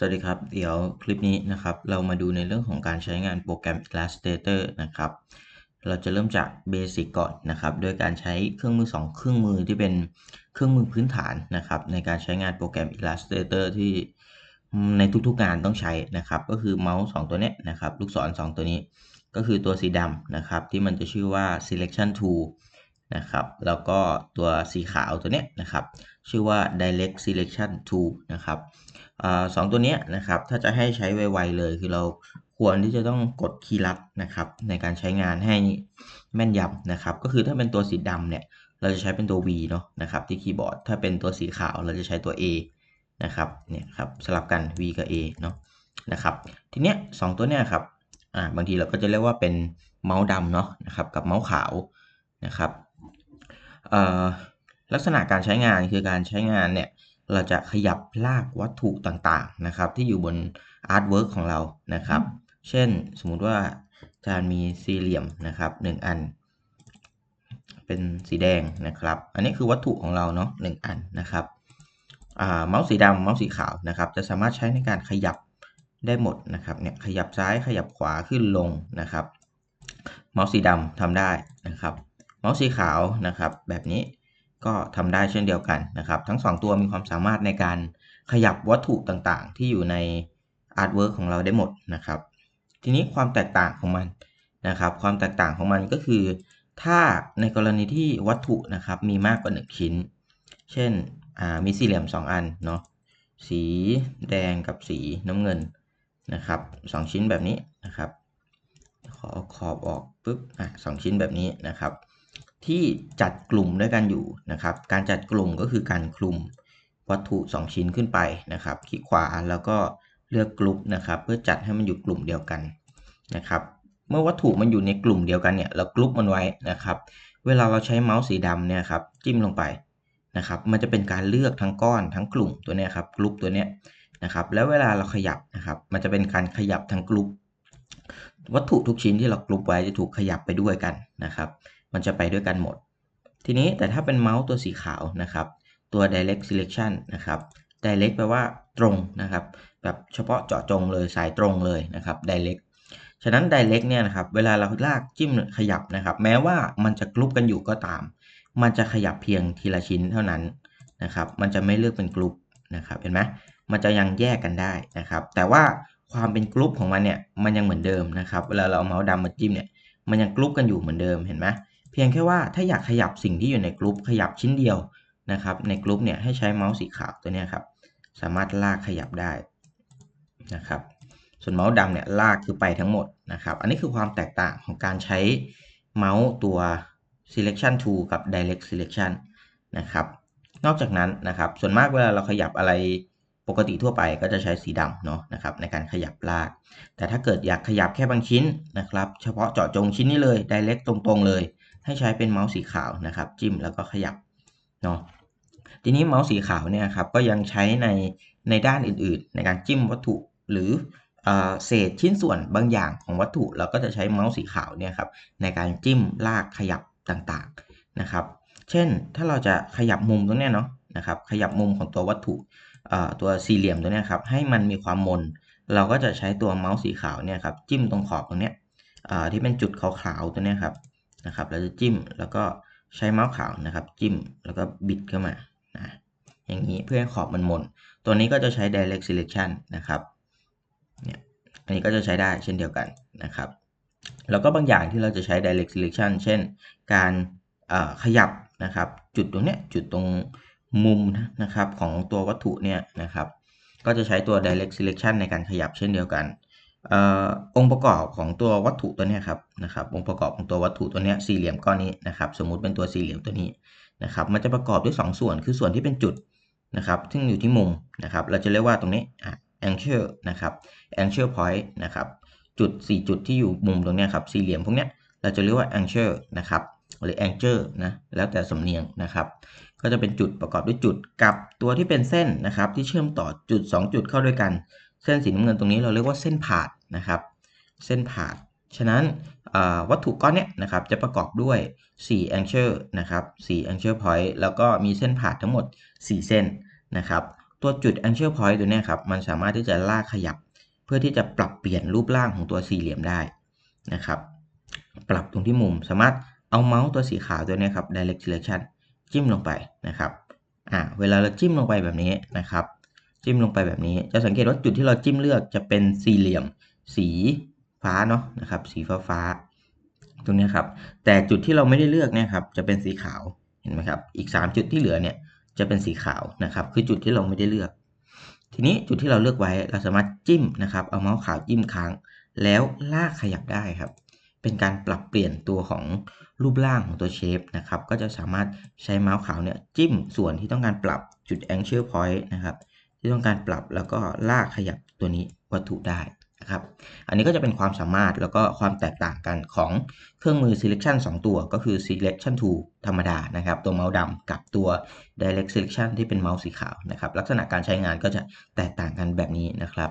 สวัสดีครับ เดี๋ยวคลิปนี้นะครับ เรามาดูในเรื่องของการใช้งานโปรแกรม Illustrator นะครับ เราจะเริ่มจากเบสิกก่อนนะครับด้วยการใช้เครื่องมือ 2 เครื่องมือที่เป็นเครื่องมือพื้นฐานนะครับ ในการใช้งานโปรแกรม Illustrator ที่ในทุกๆงานต้องใช้นะครับ ก็คือเมาส์ 2 ตัวนี้นะครับ ลูกศร 2 ตัวนี้ ก็คือตัวสีดำนะครับ ที่มันจะชื่อว่า selection tool นะครับ แล้วก็ตัวสีขาวตัวนี้นะครับ ชื่อว่า direct selection tool นะครับ สองตัวนี้นะครับ ถ้าจะให้ใช้ไวๆเลย คือเราควรที่จะต้องกดคีย์ลัดนะครับ ในการใช้งานให้แม่นยำนะครับ ก็คือถ้าเป็นตัวสีดำเนี่ย เราจะใช้เป็นตัว V เนาะนะครับ ที่คีย์บอร์ด ถ้าเป็นตัวสีขาวเราจะใช้ตัว A นะครับเนี่ยครับสลับกัน V กับ A เนาะนะครับ ทีเนี้ยสองตัวเนี้ยครับอ่าบางทีเราก็จะเรียกว่าเป็นเมาส์ดำเนาะนะครับกับเมาส์ขาวนะครับลักษณะการใช้งานคือการใช้งานเนี่ย เราจะขยับลากวัตถุต่างๆนะครับ ที่อยู่บนอาร์ตเวิร์กของเรานะครับ เช่นสมมุติว่าอาจารย์มีสี่เหลี่ยมนะครับหนึ่งอัน เป็นสีแดงนะครับ อันนี้คือวัตถุของเราเนาะหนึ่งอันนะครับเมาส์สีดำเมาส์สีขาวนะครับ จะสามารถใช้ในการขยับได้หมดนะครับเนี่ยขยับซ้ายขยับขวาขึ้นลงนะครับ เมาส์สีดำทำได้นะครับ เมาส์สีขาวนะครับ แบบนี้ ก็ทำได้เช่นเดียวกันนะครับ ทั้ง 2 ตัวมีความสามารถในการขยับวัตถุต่างๆ ที่อยู่ในอาร์ตเวิร์กของเราได้หมดนะครับ ทีนี้ความแตกต่างของมันนะครับ ความแตกต่างของมันก็คือ ถ้าในกรณีที่วัตถุนะครับมีมากกว่า 1 ชิ้น เช่นมีสี่เหลี่ยม 2 อันเนาะสีแดงกับสีน้ำเงินนะครับสชิ้นแบบนี้นะครับ ขอขอบออกปุ๊บอะสชิ้นแบบนี้นะครับ ที่จัดกลุ่มด้วยกันอยู่นะครับ การจัดกลุ่มก็คือการคลุมวัตถุ 2 ชิ้นขึ้นไปนะครับ คลิกขวาแล้วก็เลือกกลุ่มนะครับ เพื่อจัดให้มันอยู่กลุ่มเดียวกันนะครับ เมื่อวัตถุมันอยู่ในกลุ่มเดียวกันเนี่ยเรากลุ่มมันไว้นะครับ เวลาเราใช้เมาส์สีดำเนี่ยครับจิ้มลงไปนะครับ มันจะเป็นการเลือกทั้งก้อนทั้งกลุ่มตัวนี้ครับกลุ่มตัวนี้นะครับ แล้วเวลาเราขยับนะครับ มันจะเป็นการขยับทั้งกลุ่มวัตถุทุกชิ้นที่เรากลุ่มไว้จะถูกขยับไปด้วยกันนะครับ มันจะไปด้วยกันหมด ทีนี้แต่ถ้าเป็นเมาส์ตัวสีขาวนะครับ ตัว direct selection นะครับ direct แปลว่าตรงนะครับ แบบเฉพาะเจาะจงเลยสายตรงเลยนะครับ direct ฉะนั้น direct เนี่ยนะครับ เวลาเราลากจิ้มขยับนะครับ แม้ว่ามันจะกรุ๊ปกันอยู่ก็ตาม มันจะขยับเพียงทีละชิ้นเท่านั้นนะครับ มันจะไม่เลือกเป็นกรุ๊ปนะครับเห็นไหมมันจะยังแยกกันได้นะครับ แต่ว่าความเป็นกรุ๊ปของมันเนี่ย มันยังเหมือนเดิมนะครับ เวลาเราเอาเมาส์ดำมาจิ้มเนี่ย มันยังกรุ๊ปกันอยู่เหมือนเดิม เห็นไหม พียงแค่ว่าถ้าอยากขยับสิ่งที่อยู่ในกลุ่มขยับชิ้นเดียวนะครับ ในกลุ่มเนี่ยให้ใช้เมาส์สีขาวตัวนี้ครับ สามารถลากขยับได้นะครับ ส่วนเมาส์ดำเนี่ยลากคือไปทั้งหมดนะครับ อันนี้คือความแตกต่างของการใช้เมาส์ตัว selection tool กับ direct selection นะครับ นอกจากนั้นนะครับ ส่วนมากเวลาเราขยับอะไรปกติทั่วไปก็จะใช้สีดำเนาะนะครับในการขยับลาก แต่ถ้าเกิดอยากขยับแค่บางชิ้นนะครับ เฉพาะเจาะจงชิ้นนี้เลย direct ตรงๆเลย ให้ใช้เป็นเมาส์สีขาวนะครับ จิ้มแล้วก็ขยับเนาะทีนี้เมาส์สีขาวเนี่ยครับก็ยังใช้ในในด้านอื่นๆ ในการจิ้มวัตถุหรือเศษชิ้นส่วนบางอย่างของวัตถุเราก็จะใช้เมาส์สีขาวเนี่ยครับในการจิ้มลากขยับต่างๆนะครับ เช่นถ้าเราจะขยับมุมตรงนี้เนาะนะครับขยับมุมของตัววัตถุตัวสี่เหลี่ยมตัวนี้ครับให้มันมีความมน เราก็จะใช้ตัวเมาส์สีขาวเนี่ยครับจิ้มตรงขอบตรงนี้ที่เป็นจุดขาวๆตัวนี้ครับ นะครับ เราจะจิ้มแล้วก็ใช้เมาส์ขาวนะครับ จิ้มแล้วก็บิดเข้ามานะอย่างนี้เพื่อให้ขอบมันมน ตัวนี้ก็จะใช้ direct selection นะครับเนี่ยอันนี้ก็จะใช้ได้เช่นเดียวกันนะครับ แล้วก็บางอย่างที่เราจะใช้ direct selection เช่น การขยับนะครับ จุดตรงเนี้ยจุดตรงมุมนะครับของตัววัตถุเนี่ยนะครับ ก็จะใช้ตัว direct selection ในการขยับเช่นเดียวกัน องค์ประกอบของตัววัตถุตัวนี้ครับนะครับองค์ประกอบของตัววัตถุตัวนี้สี่เหลี่ยมก้อนนี้นะครับสมมุติเป็นตัวสี่เหลี่ยมตัวนี้นะครับมันจะประกอบด้วย 2 ส่วนคือส่วนที่เป็นจุดนะครับซึ่งอยู่ที่มุมนะครับเราจะเรียกว่าตรงนี้ angle นะครับ angle point นะครับจุด 4 จุดที่อยู่มุมตรงนี้ครับสี่เหลี่ยมพวกนี้เราจะเรียกว่า angle นะครับหรือ angle นะแล้วแต่สำเนียงนะครับก็จะเป็นจุดประกอบด้วยจุดกับตัวที่เป็นเส้นนะครับที่เชื่อมต่อจุด 2 จุดเข้าด้วยกัน เส้นสีน้ำเงินตรงนี้เราเรียกว่าเส้นผ่านนะครับ เส้นผ่าน ฉะนั้นวัตถุก้อนเนี้ยนะครับจะประกอบด้วย 4 angle นะครับ 4 angle point แล้วก็มีเส้นผ่านทั้งหมด 4 เส้นนะครับ ตัวจุด anchor point ตัวเนี้ยครับมันสามารถที่จะลากขยับ เพื่อที่จะปรับเปลี่ยนรูปร่างของตัวสี่เหลี่ยมได้นะครับ ปรับตรงที่มุมสามารถเอาเมาส์ตัวสีขาวตัวเนี้ยครับ direct selection จิ้มลงไปนะครับอ่าเวลาเราจิ้มลงไปแบบนี้นะครับ จิ้มลงไปแบบนี้ จะสังเกตว่าจุดที่เราจิ้มเลือกจะเป็นสี่เหลี่ยม สีฟ้าเนาะนะครับ สีฟ้าฟ้าๆตรงนี้ครับ แต่จุดที่เราไม่ได้เลือกเนี่ยครับจะเป็นสีขาวเห็นไหมครับ อีก 3 จุดที่เหลือเนี่ยจะเป็นสีขาวนะครับ คือจุดที่เราไม่ได้เลือก ทีนี้จุดที่เราเลือกไว้เราสามารถจิ้มนะครับ เอาเมาส์ขาวจิ้มค้าง แล้วลากขยับได้ครับ เป็นการปรับเปลี่ยนตัวของรูปร่างของตัวเชฟนะครับ ก็จะสามารถใช้เมาส์ขาวเนี่ยจิ้มส่วนที่ต้องการปรับจุด anchor point นะครับ ที่ต้องการปรับแล้วก็ลากขยับตัวนี้วัตถุได้นะครับ อันนี้ก็จะเป็นความสามารถแล้วก็ความแตกต่างกันของเครื่องมือ selection 2 ตัวก็คือ selection tool ธรรมดานะครับ ตัวเมาส์ดำกับตัว direct selection ที่เป็นเมาส์สีขาวนะครับ ลักษณะการใช้งานก็จะแตกต่างกันแบบนี้นะครับ